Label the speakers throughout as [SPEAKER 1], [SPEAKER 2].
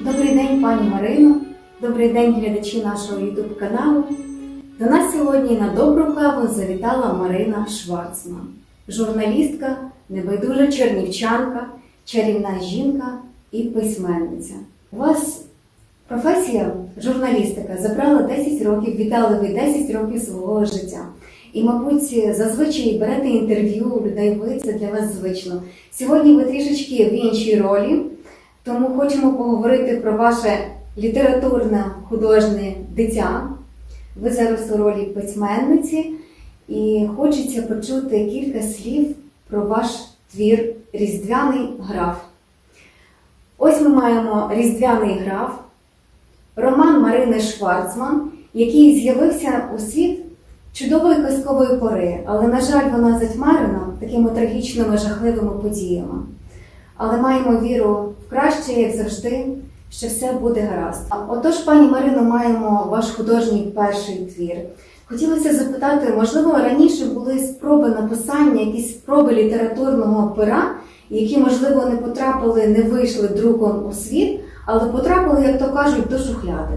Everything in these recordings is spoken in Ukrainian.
[SPEAKER 1] Добрий день, пані Марино. Добрий день, глядачі нашого YouTube каналу. До нас сьогодні на добру каву завітала Марина Шварцман, журналістка, небайдужа чернівчанка, чарівна жінка і письменниця. У вас професія журналістика забрала 10 років, віддали ви 10 років свого життя. І, мабуть, зазвичай берете інтерв'ю у людей ви, це для вас звично. Сьогодні ви трішечки в іншій ролі. Тому хочемо поговорити про ваше літературне художнє дитя. Ви зараз у ролі письменниці, і хочеться почути кілька слів про ваш твір Різдвяний граф. Ось ми маємо Різдвяний граф, роман Марини Шварцман, який з'явився у світ чудової казкової пори, але, на жаль, вона затьмарена такими трагічними жахливими подіями. Але маємо віру в краще, як завжди, що все буде гаразд. Отож, пані Марино, маємо ваш художній перший твір. Хотілося запитати, можливо, раніше були спроби написання, якісь спроби літературного пера, які, можливо, не потрапили, не вийшли друком у світ, але потрапили, як то кажуть, до шухляди.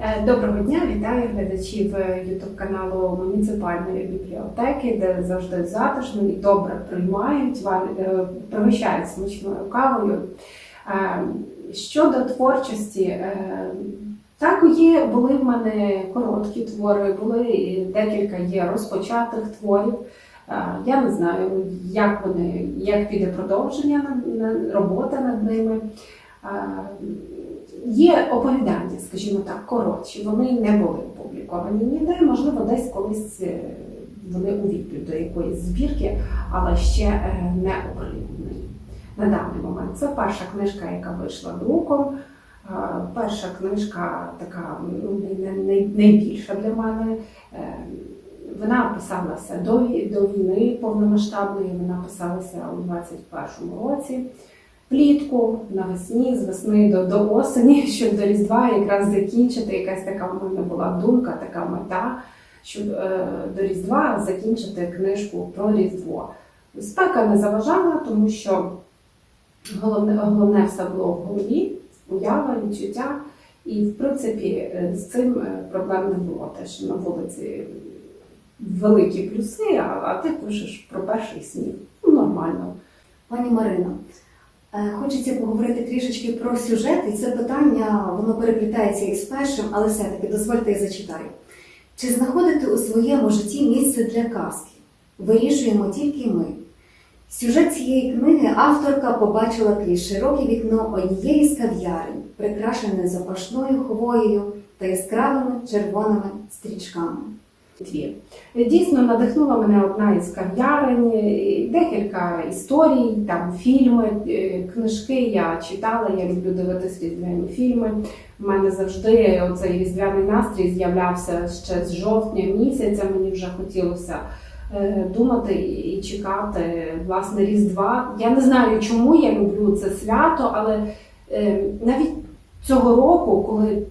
[SPEAKER 2] Е, Доброго дня, вітаю глядачів YouTube каналу муніципальної бібліотеки, де завжди затишно і добре приймають, е, пригощають смачною кавою. Е, Щодо творчості, е, так є, були в мене короткі твори, були декілька є розпочатих творів. Е, Я не знаю, як вони, як піде продовження робота над ними. Є оповідання, скажімо так, коротші, вони не були опубліковані ніде, можливо, десь колись е, вони увійдуть до якоїсь збірки, але ще е, не оприлюднені на даний момент. Це перша книжка, яка вийшла друком. Перша книжка така ну, найбільша для мене. Е, Вона писалася до війни повномасштабної, вона писалася у 21-му році влітку, навесні, з весни до, до осені, щоб до Різдва якраз закінчити. Якась така в мене була думка, така мета, щоб е, до Різдва закінчити книжку про Різдво. Спека не заважала, тому що головне, головне все було в голові, уява, відчуття. І, в принципі, е, з цим е, проблем не було. Те, що на вулиці великі плюси, а, а ти пишеш про перший сніг. Ну, нормально.
[SPEAKER 1] Пані Марино, е, хочеться поговорити трішечки про сюжет, і це питання воно переплітається із першим, але все-таки дозвольте я зачитаю. Чи знаходите у своєму житті місце для казки? Вирішуємо тільки ми. Сюжет цієї книги авторка побачила крізь широке вікно однієї з кав'ярень, прикрашене запашною хвоєю та яскравими червоними стрічками.
[SPEAKER 2] Дійсно надихнула мене одна із кав'ярень, декілька історій, там фільми, е, книжки я читала, я люблю дивитися різдвяні фільми. У мене завжди оцей різдвяний настрій з'являвся ще з жовтня місяця. Мені вже хотілося е, думати і чекати власне Різдва. Я не знаю, чому я люблю це свято, але е, навіть цього року, коли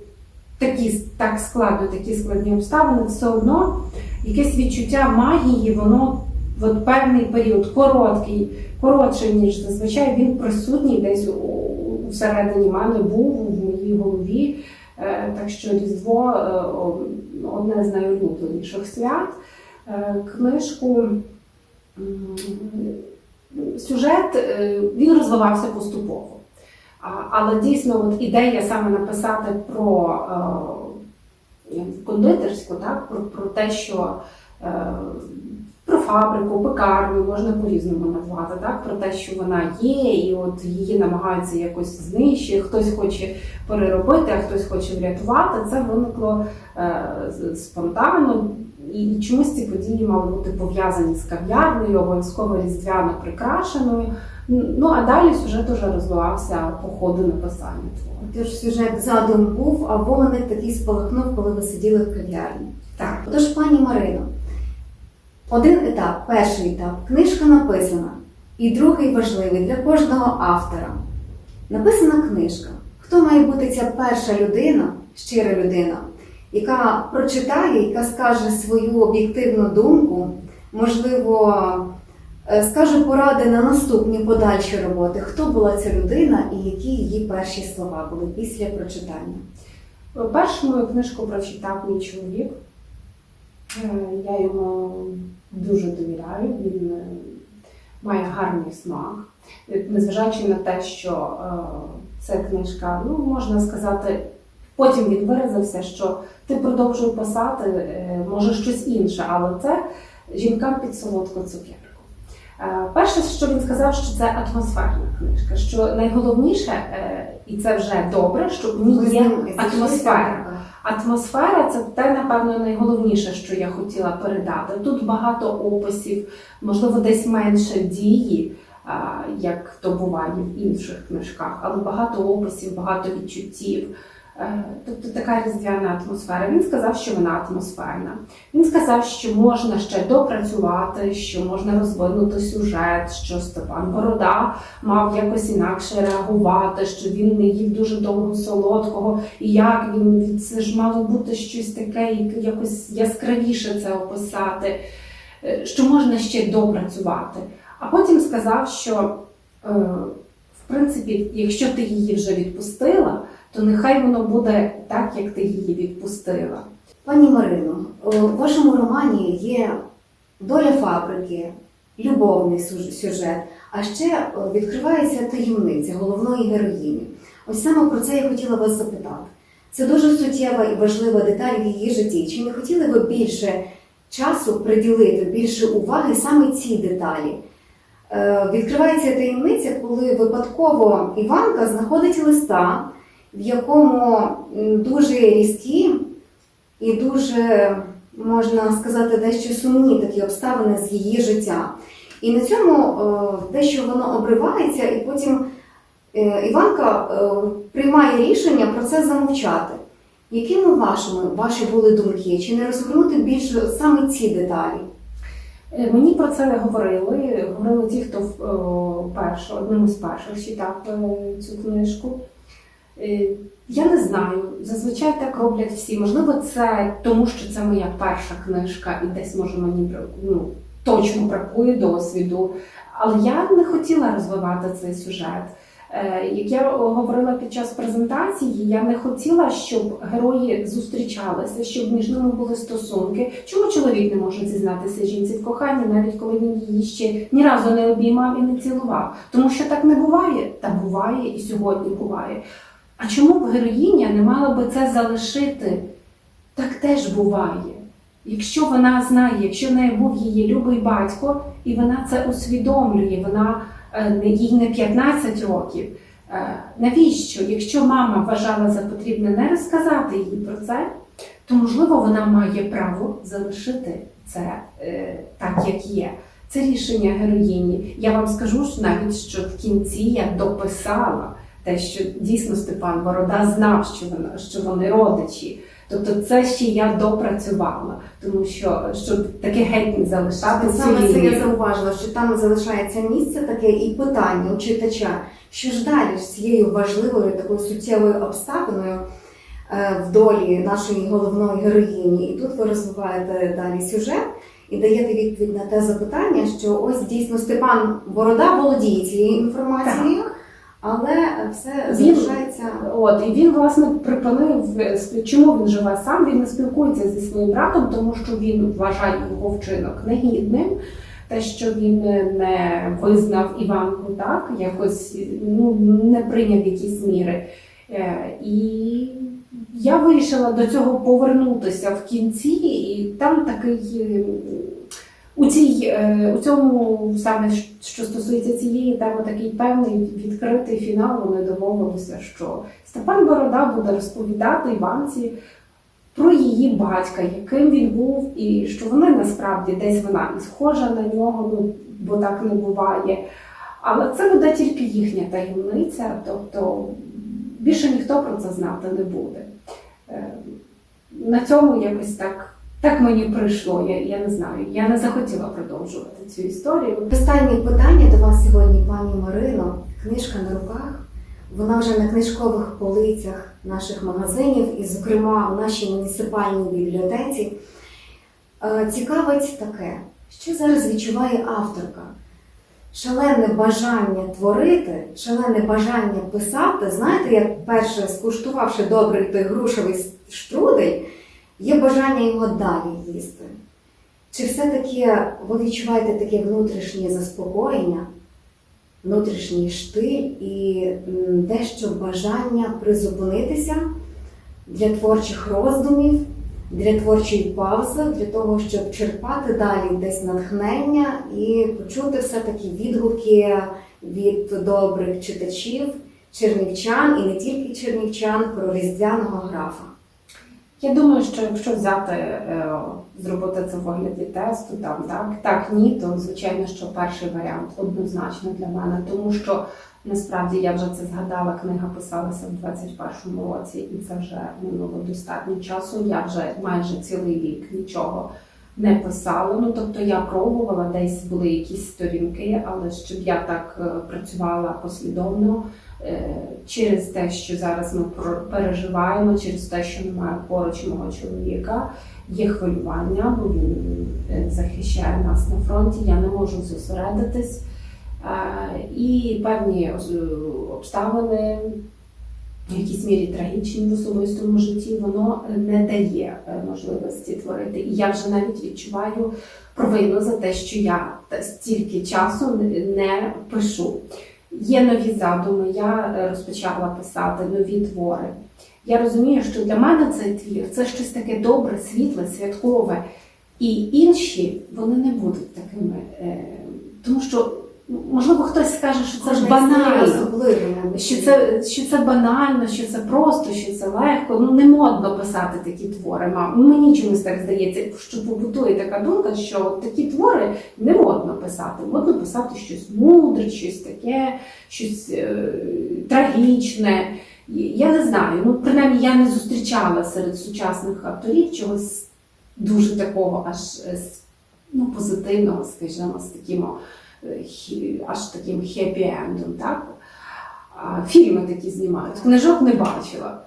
[SPEAKER 2] такі так складно, такі складні обставини, все одно якесь відчуття магії, воно от певний період короткий, коротший, ніж зазвичай, він присутній десь у, всередині мене був в моїй голові. Е, Так що Різдво е, одне з найулюбленіших свят. Е, Книжку сюжет він розвивався поступово. Але дійсно, от ідея саме написати про е, кондитерську, так, про, про те, що е, про фабрику, пекарню можна по-різному назвати, так, про те, що вона є, і от її намагаються якось знищити, хтось хоче переробити, а хтось хоче врятувати. Це виникло е, спонтанно. І чомусь ці події мали бути пов'язані з кав'ярнею, обов'язково різдвяно прикрашеною. Ну а далі сюжет уже розвивався по ходу написання твору.
[SPEAKER 1] Тож сюжет задум був, а вогник такий спалахнув, коли ви сиділи в кав'ярні.
[SPEAKER 2] Так,
[SPEAKER 1] Отож, пані Марино, один етап, перший етап, книжка написана, і другий важливий для кожного автора. Написана книжка. Хто має бути ця перша людина, щира людина, яка прочитає, яка скаже свою об'єктивну думку, можливо, скаже поради на наступні подальші роботи. Хто була ця людина і які її перші слова були після прочитання?
[SPEAKER 2] Першу мою книжку прочитав мій чоловік. Е, Я йому дуже довіряю, він е, має гарний смак. Е, Незважаючи на те, що е, це книжка, ну можна сказати, потім він виразився, що ти продовжуй писати, е, може щось інше, але це жінкам під солодку цукерку. Е, Перше, що він сказав, що це атмосферна книжка, що найголовніше, е, і це вже добре, що в ній є атмосфера. Атмосфера це те, напевно, найголовніше, що я хотіла передати. Тут багато описів, можливо, десь менше дії, як то буває в інших книжках, але багато описів, багато відчуттів. Е, Тобто така різдвяна атмосфера. Він сказав, що вона атмосферна. Він сказав, що можна ще допрацювати, що можна розвинути сюжет, що Степан Борода мав якось інакше реагувати, що він не їв дуже довго солодкого, і як він це ж мало бути щось таке, як- якось яскравіше це описати, е, що можна ще допрацювати. А потім сказав, що е, в принципі, якщо ти її вже відпустила, то нехай воно буде так, як ти її відпустила.
[SPEAKER 1] Пані Марино, у вашому романі є доля фабрики, любовний сюжет, а ще відкривається таємниця головної героїні. Ось саме про це я хотіла вас запитати. Це дуже суттєва і важлива деталь в її житті. Чи не хотіли ви більше часу приділити, більше уваги саме цій деталі? Е, Відкривається таємниця, коли випадково Іванка знаходить листа, в якому дуже різкі і дуже, можна сказати, дещо сумні такі обставини з її життя. І на цьому дещо воно обривається, і потім е, Іванка е, приймає рішення про це замовчати. Якими вашими ваші були думки? Чи не розгорнути більше саме ці деталі?
[SPEAKER 2] Е, Мені про це не говорили. Говорили ті, хто о, перше, одним із перших читав цю книжку. Е, Я не знаю. Зазвичай так роблять всі. Можливо, це тому, що це моя перша книжка, і десь може мені ну, точно бракує досвіду. Але я не хотіла розвивати цей сюжет. Е, Як я говорила під час презентації, я не хотіла, щоб герої зустрічалися, щоб між ними були стосунки. Чому чоловік не може зізнатися жінці в коханні, навіть коли він її ще ні разу не обіймав і не цілував? Тому що так не буває, та буває і сьогодні буває. А чому б героїня не мала би це залишити? Так теж буває. Якщо вона знає, якщо в неї був її любий батько, і вона це усвідомлює, вона е, їй не 15 років. Е, Навіщо? Якщо мама вважала за потрібне не розказати їй про це, то можливо вона має право залишити це е, так, як є. Це рішення героїні. Я вам скажу навіть, що в кінці я дописала те, що дійсно Степан Борода знав, що вона що вони родичі. Тобто це ще я допрацювала, тому що щоб таке геть не залишати
[SPEAKER 1] Саме це я зауважила, що там залишається місце таке і питання у читача, що ж далі з цією важливою такою суттєвою обставиною е, в долі нашої головної героїні. І тут ви розвиваєте далі сюжет і даєте відповідь на те запитання, що ось дійсно Степан Борода володіє цією інформацією, але все залишається.
[SPEAKER 2] От і він власне припинив чому він живе сам. Він не спілкується зі своїм братом, тому що він вважає його вчинок негідним. Те, що він не визнав Іванку, так якось ну не прийняв якісь міри. Е, І я вирішила до цього повернутися в кінці, і там такий у цій е, у цьому саме що стосується цієї теми, такий певний відкритий фінал. Вони домовилися, що Степан Борода буде розповідати Іванці про її батька, яким він був, і що вони насправді десь вона і схожа на нього, ну бо так не буває. Але це буде тільки їхня таємниця, тобто більше ніхто про це знати не буде. Е, На цьому якось так, так мені прийшло. Я, я не знаю. Я не захотіла продовжувати цю історію.
[SPEAKER 1] Останнє питання до вас сьогодні, пані Марино. Книжка на руках. Вона вже на книжкових полицях наших магазинів, і, зокрема, в нашій муніципальній бібліотеці. Е, Цікавить таке, що зараз відчуває авторка, шалене бажання творити, шалене бажання писати. Знаєте, як перше скуштувавши добрий той грушевий штрудель, є бажання його далі їсти. Чи все-таки ви відчуваєте таке внутрішнє заспокоєння, внутрішній штиль і дещо бажання призупинитися для творчих роздумів, для творчої паузи, для того, щоб черпати далі десь натхнення і почути все-таки відгуки від добрих читачів, чернівчан і не тільки чернівчан про різдвяного графа.
[SPEAKER 2] Я думаю, що якщо взяти, е, зробити це в вигляді тесту, там так, так, ні, то звичайно, що перший варіант однозначно для мене, тому що насправді я вже це згадала, книга писалася в 21-му році, і це вже минуло достатньо часу. Я вже майже цілий рік нічого не писала. Ну тобто я пробувала, десь були якісь сторінки, але щоб я так е, працювала послідовно. е, Через те, що зараз ми переживаємо, через те, що немає поруч мого чоловіка, є хвилювання, бо він е, захищає нас на фронті. Я не можу зосередитись. І певні обставини, в якійсь мірі трагічні в особистому житті, воно не дає е, можливості творити. І я вже навіть відчуваю провину за те, що я стільки часу не- пишу. Є нові задуми, я е, розпочала писати нові твори. Я розумію, що для мене цей твір це щось таке добре, світле, святкове. І інші вони не будуть такими. е, Тому що, можливо, хтось скаже, що це ж банально. Що це, що це банально, що це просто, що це легко. Ну не модно писати такі твори. Мам. Мені чомусь так здається, що побутує така думка, що такі твори не модно писати. Модно писати щось мудре, щось таке, щось е, трагічне. Я не знаю. Ну, принаймні, я не зустрічала серед сучасних авторів чогось дуже такого, аж е, ну, позитивного, скажімо, з таким аж таким хеппі-ендом, так? Фільми такі знімають. Книжок не бачила.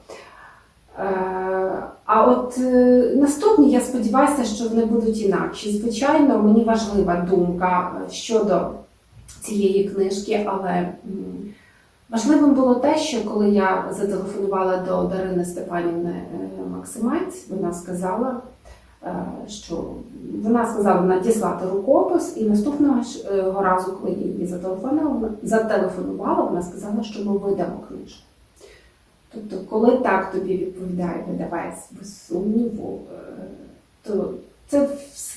[SPEAKER 2] Е, А от е, наступні, я сподіваюся, що вони будуть інакші. Звичайно, мені важлива думка е, щодо цієї книжки, але важливим було те, що коли я зателефонувала до Дарини Степанівни Максимець, вона сказала, що вона сказала надіслати рукопис, і наступного е, разу, коли я її зателефонувала, вона сказала, що ми видамо книжку. Тобто, коли так тобі відповідає видавець без сумніву, е, то це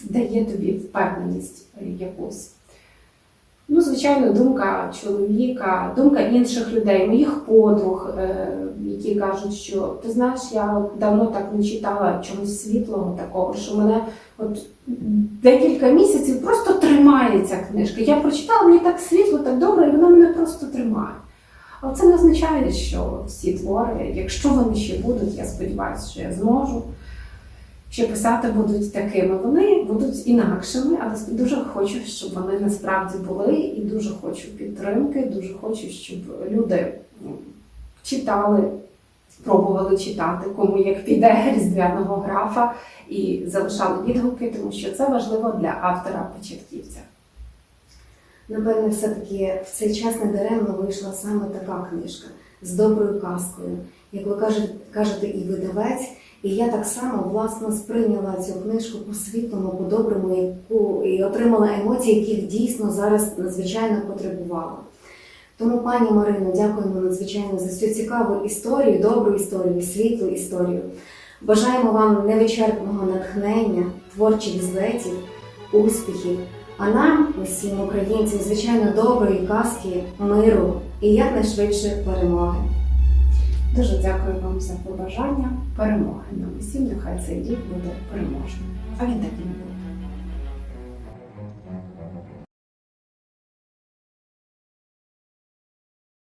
[SPEAKER 2] дає тобі впевненість е, якусь. Ну, звичайно, думка чоловіка, думка інших людей, моїх подруг, е, які кажуть, що ти знаєш, я давно так не читала чогось світлого такого, що мене от декілька місяців просто тримає ця книжка. Я прочитала, мені так світло, так добре, і вона мене просто тримає. Але це не означає, що всі твори, якщо вони ще будуть, я сподіваюся, що я зможу, що писати будуть такими. Вони будуть інакшими, але дуже хочу, щоб вони насправді були, і дуже хочу підтримки, дуже хочу, щоб люди ну, читали, спробували читати, кому як піде різдвяного графа, і залишали відгуки, тому що це важливо для автора-початківця.
[SPEAKER 1] Напевне, все-таки в цей час недаремно вийшла саме така книжка з доброю казкою, як ви кажете, кажете, і видавець. І я так само власно сприйняла цю книжку по-світлому, по-доброму, яку і отримала емоції, яких дійсно зараз надзвичайно потребувала. Тому, пані Марино, дякуємо надзвичайно за цю цікаву історію, добру історію, світлу історію. Бажаємо вам невичерпного натхнення, творчих злетів, успіхів. А нам, усім українцям, звичайно, доброї казки, миру і якнайшвидше перемоги.
[SPEAKER 2] Дуже дякую вам за побажання перемоги нам усім. Нехай цей рік буде переможним. А він таким буде.